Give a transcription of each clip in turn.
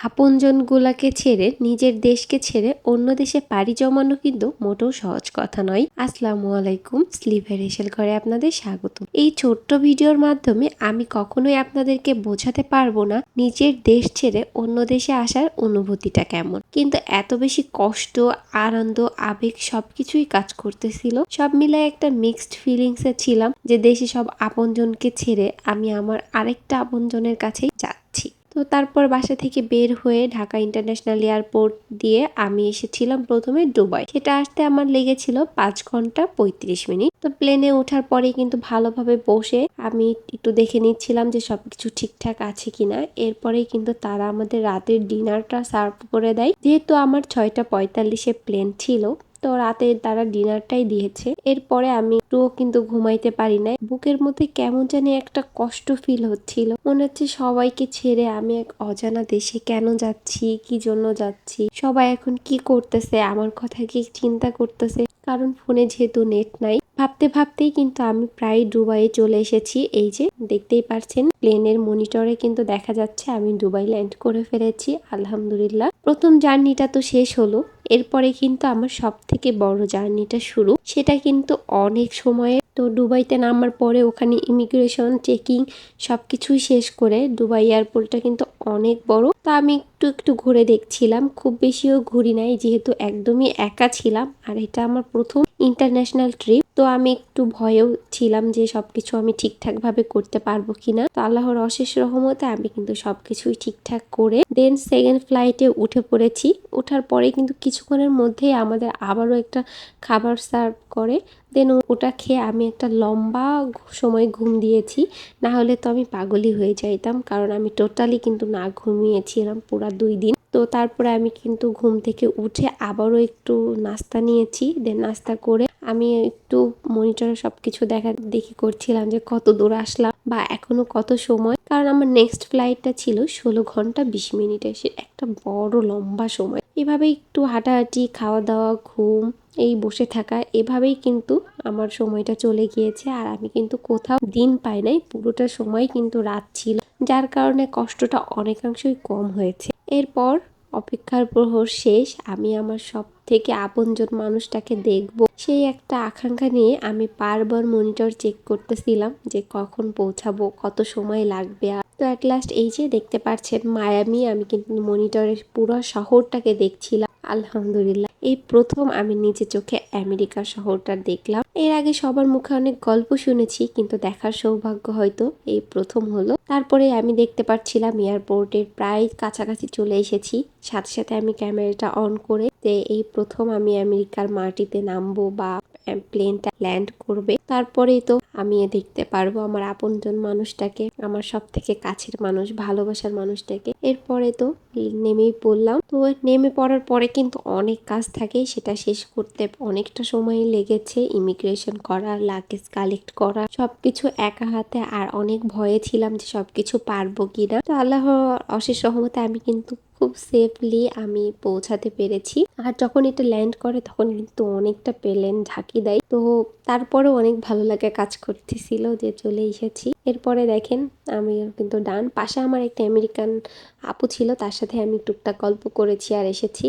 আপনজনগুলাকে ছেড়ে নিজের দেশকে ছেড়ে অন্য দেশে পাড়ি জমানো কিন্তু মোটেও সহজ কথা নয়। আসসালামু আলাইকুম, স্লিভের এসেল ঘরে আপনাদের স্বাগত। এই ছোট্ট ভিডিওর মাধ্যমে আমি কখনোই আপনাদেরকে বোঝাতে পারব না নিজের দেশ ছেড়ে অন্য দেশে আসার অনুভূতিটা কেমন। কিন্তু এত বেশি কষ্ট, আনন্দ, আবেগ সবকিছুই কাজ করতেছিল। সব মিলে একটা মিক্সড ফিলিংসে ছিলাম যে দেশে সব আপনজনকে ছেড়ে আমি আমার আরেকটা আপনজনের কাছেই যাচ্ছি। তো তারপর বাসা থেকে বের হয়ে ঢাকা ইন্টারন্যাশনাল এয়ারপোর্ট দিয়ে আমি এসেছিলাম প্রথমে দুবাই। সেটা আসতে আমার লেগেছিল পাঁচ ঘণ্টা পঁয়ত্রিশ মিনিট। তো প্লেনে ওঠার পরে কিন্তু ভালোভাবে বসে আমি একটু দেখে নিচ্ছিলাম যে সব কিছু ঠিকঠাক আছে কিনা। এরপরেই কিন্তু তারা আমাদের রাতের ডিনারটা সার্ভ করে দেয়। যেহেতু আমার ছয়টা পঁয়তাল্লিশে প্লেন ছিল তো রাতে তারা ডিনারটাই দিয়েছে। এরপরে আমি একটুও কিন্তু ঘুমাইতে পারি নাই। বুকের মধ্যে কেমন জানি একটা কষ্ট ফিল হচ্ছিল। মনে হচ্ছে সবাইকে ছেড়ে আমি এক অজানা দেশে কেন যাচ্ছি, কি জন্য যাচ্ছি, সবাই এখন কি করতেছে, আমার কথা কি চিন্তা করতেছে? কারণ ফোনে যেহেতু নেট নাই ভাবতে ভাবতেই কিন্তু আমি প্রায় দুবাইয়ে চলে এসেছি। এই যে, দেখতেই পারছেন, প্লেনের মনিটরে কিন্তু দেখা যাচ্ছে আমি দুবাই ল্যান্ড করে ফেলেছি, আলহামদুলিল্লাহ। প্রথম জার্নিটা তো শেষ হলো, এরপরে কিন্তু আমার সব থেকে বড় জার্নিটা শুরু। সেটা কিন্তু অনেক সময়ে, তো দুবাইতে নামার পরে ওখানে ইমিগ্রেশন চেকিং সব কিছুই শেষ করে দুবাই এয়ারপোর্টটা কিন্তু অনেক বড়। তা আমি একটু একটু ঘুরে দেখছিলাম, খুব বেশিও ঘুরি নাই, যেহেতু একদমই একা ছিলাম, আর এটা আমার প্রথম ইন্টারন্যাশনাল ট্রিপ তো আমি একটু ভয়েও ছিলাম যে সব কিছু আমি ঠিকঠাকভাবে করতে পারব কিনা। তো আল্লাহর অশেষ রহমতে আমি কিন্তু সব কিছুই ঠিকঠাক করে দেন সেকেন্ড ফ্লাইটে উঠে পড়েছি। ওঠার পরে কিন্তু কিছুক্ষণের মধ্যেই আমাদের আবারও একটা খাবার সার্ভ করে। দেন ওটা খেয়ে আমি একটা লম্বা সময় ঘুম দিয়েছি। না হলে তো আমি পাগলই হয়ে যাইতাম, কারণ আমি টোটালি কিন্তু না ঘুমিয়েছিলাম পুরা দুই দিন। তো তারপরে আমি কিন্তু ঘুম থেকে উঠে আবারও একটু নাস্তা নিয়েছি। দেন নাস্তা করে আমি একটু মনিটরে সব কিছু দেখা দেখি করছিলাম যে কত দূর আসলাম বা এখনও কত সময়। কারণ আমার নেক্সট ফ্লাইটটা ছিল ষোলো ঘণ্টা বিশ মিনিটে সে একটা বড় লম্বা সময়। এভাবে একটু হাঁটাহাঁটি খাওয়া দাওয়া ঘুম, এই বসে থাকা, এভাবেই কিন্তু আমার সময়টা চলে গিয়েছে। আর আমি কিন্তু কোথাও দিন পাই নাই, পুরোটা সময় কিন্তু রাত ছিল, যার কারণে কষ্টটা অনেকাংশই কম হয়েছে। এরপর অপেক্ষার প্রহর শেষ। আমি আমার সব থেকে আপনজন মানুষটাকে দেখব। সেই একটা আকাঙ্ক্ষা নিয়ে আমি বারবার মনিটর চেক করতেছিলাম যে কখন পৌঁছাবো, কত সময় লাগবে আর। তো অ্যাট লাস্ট এই যে দেখতে পাচ্ছেন, মায়ামি, আমি কিন্তু মনিটরের পুরো শহরটাকে দেখছিলাম। আলহামদুলিল্লাহ। এই প্রথম আমি নিজে চোখে আমেরিকা শহরটা দেখলাম। এর আগে সবার মুখে অনেক গল্প শুনেছি, কিন্তু দেখার সৌভাগ্য হয়তো এই প্রথম হলো। তারপরে আমি দেখতে পাচ্ছিলাম এয়ারপোর্টের প্রায় কাছাকাছি চলে এসেছি। সাথে সাথে আমি ক্যামেরাটা অন করে যে এই প্রথম আমি আমেরিকার মাটিতে নামবো বা প্লেনটা ল্যান্ড করবে। তারপরেই তো আমি দেখতে পারব আমার আপনজন মানুষটাকে, আমার সব থেকে কাছের মানুষ, ভালোবাসার মানুষটাকে। এরপরে তো নেমেই পড়লাম। তো নেমে পড়ার পরে কিন্তু অনেক কাজ থাকে, সেটা শেষ করতে অনেকটা সময় লেগেছে। ইমিগ্রেশন করা লাগেজ কালেক্ট করা, সবকিছু একা হাতে আর অনেক ভয়ে ছিলাম যে সবকিছু পারব কিনা। তো আল্লাহ অশেষ রহমতে আমি কিন্তু খুব সেফলি আমি পৌঁছাতে পেরেছি। আর যখন এটা ল্যান্ড করে, তখন কিন্তু অনেকটা প্লেন ঝাঁকি দেয়। তো তারপরেও অনেক ভালো লাগে কাজ করতেছিল যে চলে এসেছি। এরপরে দেখেন আমি কিন্তু ডান পাশে আমার একটা আমেরিকান আপু ছিল, তার সাথে আমি টুকটাক গল্প করেছি আর এসেছি।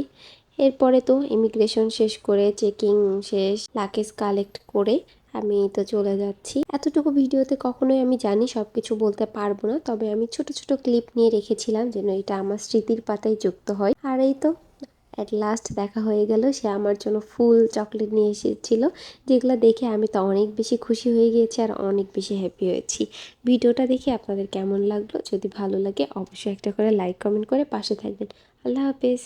এরপরে তো ইমিগ্রেশন শেষ করে চেকিং শেষ লাকেজ কালেক্ট করে আমি তো চলে যাচ্ছি। এতটুকু ভিডিওতে কখনোই আমি জানি সব কিছু বলতে পারব না, তবে আমি ছোট ছোট ক্লিপ নিয়ে রেখেছিলাম যেন এটা আমার স্মৃতির পাতায় যুক্ত হয়। আর এই তো অ্যাট লাস্ট দেখা হয়ে গেল, সে আমার জন্য ফুল চকলেট নিয়ে এসেছিল, যেগুলো দেখে আমি তো অনেক বেশি খুশি হয়ে গিয়েছি আর অনেক বেশি হ্যাপি হয়েছি। ভিডিওটা দেখে আপনাদের কেমন লাগল? যদি ভালো লাগে, অবশ্যই একটা করে লাইক কমেন্ট করে পাশে থাকবেন। আল্লাহ হাফেজ।